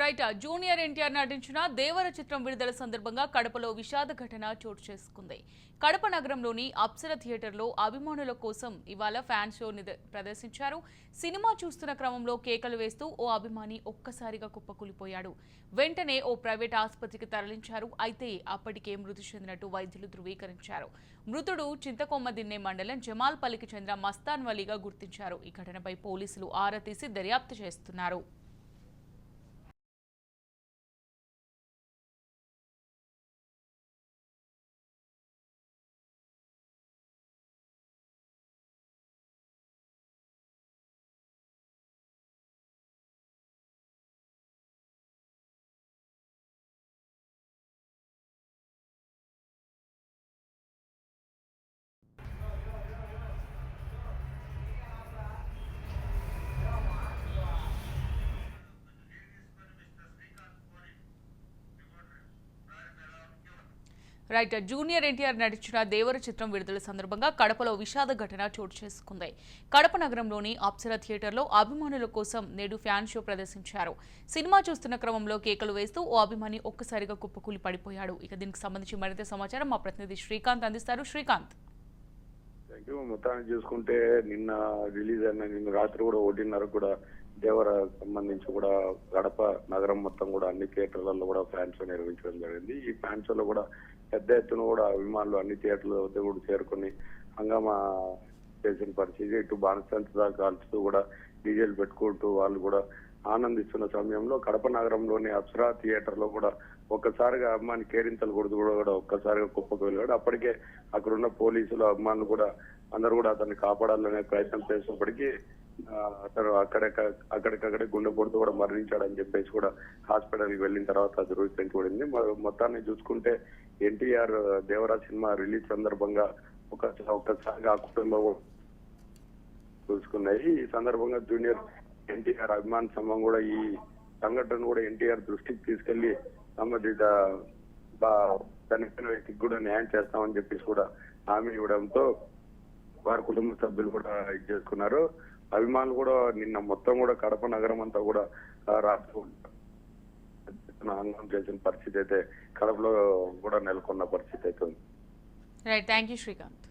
Right junior NTR నటించిన దేవర చిత్రం విడుదల సందర్భంగా కడపలో విషాద ఘటన చోటు చేసుకుంది. కడప నగరంలోని అప్సర థియేటర్లో అభిమానుల కోసం ఇవాళ ఫ్యాన్ షో ప్రదర్శించారు. సినిమా చూస్తున్న క్రమంలో కేకలు వేస్తూ ఓ అభిమాని ఒక్కసారిగా కుప్పకూలిపోయాడు. వెంటనే ఓ ప్రైవేట్ ఆసుపత్రికి తరలించారు. అయితే అప్పటికే మృతి చెందినట్టు వైద్యులు ధృవీకరించారు. మృతుడు చింతకొమ్మదిన్నే మండలం జమాల్పల్లికి చెందిన మస్తాన్ వలీగా గుర్తించారు. ఈ ఘటనపై పోలీసులు ఆరా తీసి దర్యాప్తు చేస్తున్నారు. రైట్ జూనియర్ ఎన్టీఆర్ నటించిన దేవర చిత్రం విడుదల సందర్భంగా కడపలో విషాద ఘటన చోటు చేసుకుంది. కడప నగరంలోని అప్సర థియేటర్లో అభిమానుల కోసం నేడు ఫ్యాన్ షో ప్రదర్శించారు. సినిమా చూస్తున్న క్రమంలో కేకలు వేస్తూ ఓ అభిమాని ఒక్కసారిగా కుప్పకూలి పడిపోయాడు. ఇక దీనికి సంబంధించి మరింత సమాచారం మా ప్రతినిధి శ్రీకాంత్ అందిస్తారు. శ్రీకాంత్. థ్యాంక్ యూ మొత్తాన్ని చూసుకుంటే నిన్న రిలీజ్ అయిన నిన్న రాత్రి కూడా ఒకటిన్నర కూడా దేవర సంబంధించి కూడా గడప నగరం మొత్తం కూడా అన్ని థియేటర్లలో కూడా ఫ్యాన్ షో నిర్వహించడం జరిగింది. ఈ ఫ్యాన్ షోలో కూడా పెద్ద ఎత్తున కూడా అభిమానులు అన్ని థియేటర్ల వద్ద కూడా చేరుకొని హంగామా చేసిన పరిస్థితి ఇటు బాణసంచగా కాల్చుతూ కూడా డీజేలు పెట్టుకుంటూ వాళ్ళు కూడా ఆనందిస్తున్న సమయంలో కడప నగరంలోని అప్సరా థియేటర్లో కూడా ఒక్కసారిగా అభిమాని కేరింతలు కొడుతూ కూడా కూడా ఒక్కసారిగా కుప్పకు వెళ్ళాడు. అప్పటికే అక్కడ ఉన్న పోలీసులు అమ్మాయిని కూడా అందరూ కూడా అతన్ని కాపాడాలనే ప్రయత్నం చేసినప్పటికీ అతను అక్కడే అక్కడికక్కడే గుండె పొడుతూ కూడా మరణించాడని చెప్పేసి కూడా హాస్పిటల్కి వెళ్ళిన తర్వాత ధృవీకరించబడింది మ- మొత్తాన్ని చూసుకుంటే ఎన్టీఆర్ దేవరా సినిమా రిలీజ్ సందర్భంగా ఒక ఒక్కసారిగా ఆ కుటుంబం చూసుకున్నాయి. ఈ సందర్భంగా జూనియర్ ఎన్టీఆర్ అభిమాన్ సంఘం కూడా ఈ సంఘటన కూడా ఎన్టీఆర్ దృష్టికి తీసుకెళ్ళి సంబంధిత చనిపోయిన వ్యక్తికి కూడా న్యాయం చేస్తామని చెప్పేసి కూడా హామీ ఇవ్వడంతో వారి కుటుంబ సభ్యులు కూడా ఇది చేసుకున్నారు. అభిమానులు కూడా నిన్న మొత్తం కూడా కడప నగరం అంతా కూడా ఆ, ఆందోళన చేసిన పరిస్థితి అయితే కడపలో కూడా నెలకొన్న పరిస్థితి అయితే ఉంది. Right thank you Srikanth